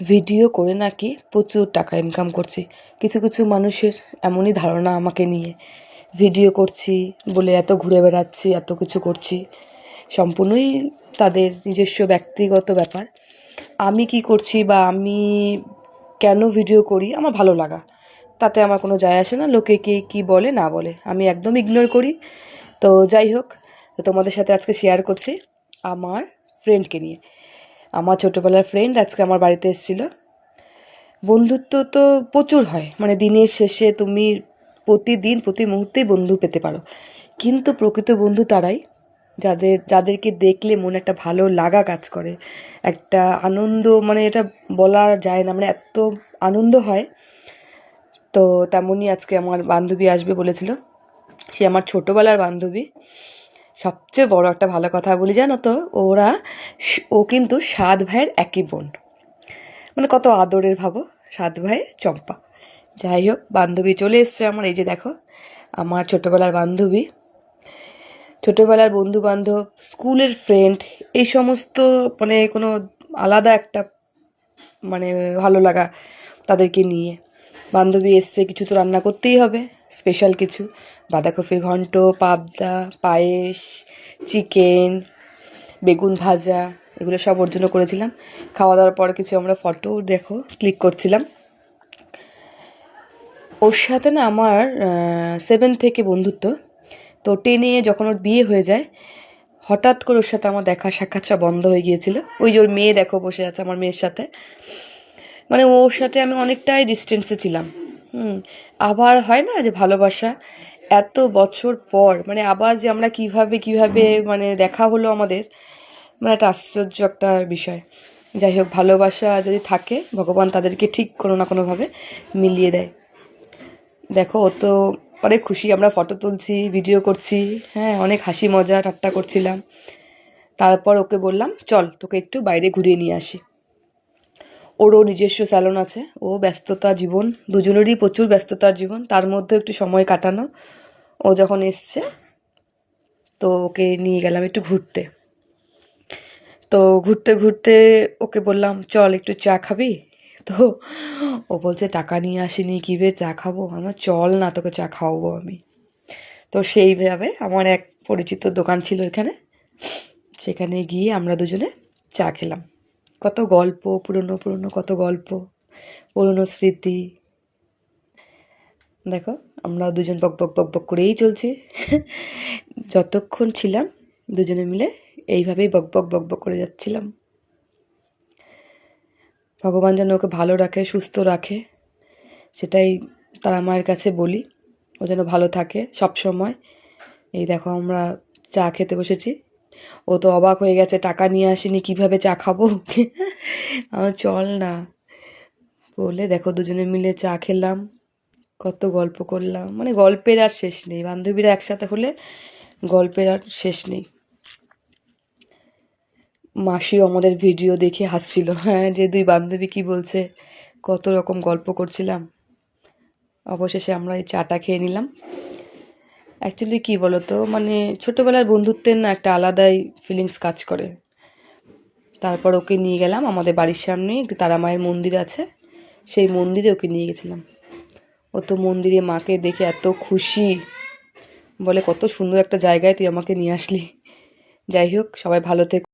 Video করে নাকি প্রচুর টাকা ইনকাম করছি। কিছু কিছু মানুষের এমনই ধারণা আমাকে নিয়ে। ভিডিও করছি, বলে এত ঘুরে বেড়াচ্ছি, এত কিছু করছি। সম্পূর্ণই তাদের নিজস্ব ব্যক্তিগত ব্যাপার। আমি কি করছি বা আমি কেন ভিডিও করি আমার ভালো লাগা। তাতে আমার কোনো যায় আসে না, লোকে কে কী বলে না বলে। আমি একদম ইগনোর করি। তো যাই হোক, তোমাদের সাথে আজকে শেয়ার করছি আমার ফ্রেন্ডকে নিয়ে। আমার ছোটোবেলার ফ্রেন্ড আজকে আমার বাড়িতে এসেছিল। বন্ধুত্ব তো প্রচুর হয় মানে দিনের শেষে তুমি প্রতিদিন, প্রতি মুহূর্তেই বন্ধু পেতে পারো। কিন্তু প্রকৃত বন্ধু তারাই, যাদের, যাদেরকে দেখলে মনে একটা ভালো লাগা কাজ করে, একটা আনন্দ মানে এটা বলা যায় না মানে এত আনন্দ হয়। তো তেমনই আজকে আমার বান্ধবী আসবে বলেছিল, সে আমার ছোটোবেলার বান্ধবী। সবচেয়ে বড় একটা ভালো কথা বলি, জানো তো? ওরা ও কিন্তু সাত ভাইয়ের একই বোন। মানে কত আদরের ভাবো, সাত ভাই চম্পা। যাই হোক, বান্ধবী চলে এসছে আমার, এই যে দেখো, আমার ছোটোবেলার বান্ধবী। ছোটোবেলার বন্ধু বান্ধব স্কুলের ফ্রেন্ড এই সমস্ত মানে কোনো আলাদা একটা মানে ভালো লাগা তাদেরকে নিয়ে। বান্ধবী এসছে, কিছু তো রান্না করতেই হবে স্পেশাল কিছু। বাঁধাকপির ঘন্ট, পাবদা, পায়েস, চিকেন, বেগুন ভাজা, এগুলো সব ওর জন্য করেছিলাম। খাওয়া দাওয়ার পর কিছু আমরা ফটো দেখো ক্লিক করছিলাম। ওর সাথে না আমার সেভেন থেকে বন্ধুত্ব। তো টেনে যখন ওর বিয়ে হয়ে যায়, হঠাৎ করে ওর সাথে আমার দেখা সাক্ষাৎটা বন্ধ হয়ে গিয়েছিল। ওই যে ওর মেয়ে দেখো বসে আছে আমার মেয়ের সাথে। মানে ওর সাথে আমি অনেকটাই ডিস্টেন্সে ছিলাম। হুম, আবার হয় না যে ভালোবাসা? এত বছর পর মানে আবার যে আমরা কীভাবে কীভাবে মানে দেখা হলো আমাদের মানে একটা আশ্চর্য একটা বিষয়। যাই হোক, ভালোবাসা যদি থাকে, ভগবান তাদেরকে ঠিক কোনো না কোনোভাবে মিলিয়ে দেয়। দেখো, ও তো অনেক খুশি, আমরা ফটো তুলছি ভিডিও করছি হ্যাঁ অনেক হাসি মজা, ঠাট্টা করছিলাম। তারপর ওকে বললাম, চল, তোকে একটু বাইরে ঘুরিয়ে নিয়ে আসি। ওরও নিজস্ব স্যালন আছে। ও ব্যস্ততা জীবন, দুজনেরই প্রচুর ব্যস্ততার জীবন। তার মধ্যে একটু সময় কাটানো। ও যখন এসছে, তো ওকে নিয়ে গেলাম একটু ঘুরতে। তো ঘুরতে ঘুরতে ওকে বললাম, চল একটু চা খাবি? তো ও বলছে, টাকা নিয়ে আসিনি কীভাবে চা খাব? আমার চল না, তোকে চা খাওয়াবো আমি। তো সেইভাবে আমার এক পরিচিত দোকান ছিল এখানে। সেখানে গিয়ে আমরা দুজনে চা খেলাম। কত গল্প, পুরনো পুরনো কত গল্প, পুরনো স্মৃতি। দেখো, আমরা দুজন বক বক বক বক করেই চলছি। যতক্ষণ ছিলাম, দুজনে মিলে এইভাবেই বক বক বক বক করে যাচ্ছিলাম। ভগবান যেন ওকে ভালো রাখে, সুস্থ রাখে, সেটাই তারা মায়ের কাছে বলি। ও যেন ভালো থাকে সব সময় এই দেখো, আমরা চা খেতে বসেছি। ও তো অবাক হয়ে গেছে, টাকা নিয়ে আসিনি, কীভাবে চা খাব আমার চল না। বলে দেখো দুজনে মিলে চা খেলাম, কত গল্প করলাম। মানে গল্পের আর শেষ নেই, বান্ধবীরা একসাথে হলে গল্পের আর শেষ নেই। মাসিও আমাদের ভিডিও দেখে হাসছিল হ্যাঁ যে দুই বান্ধবী কি বলছে, কত রকম গল্প করছিলাম। অবশেষে আমরা এই চাটা খেয়ে নিলাম। অ্যাকচুয়ালি কী বলো তো মানে ছোটোবেলার বন্ধুত্বের না একটা আলাদাই ফিলিংস কাজ করে। তারপর ওকে নিয়ে গেলাম আমাদের বাড়ির সামনে, একটি তারা মায়ের মন্দির আছে। সেই মন্দিরে ওকে নিয়ে গেছিলাম। ও তো মন্দিরে মাকে দেখে এত খুশি। বলে, কত সুন্দর একটা জায়গায় তুই আমাকে নিয়ে আসলি। যাই হোক, সবাই ভালো থেকো।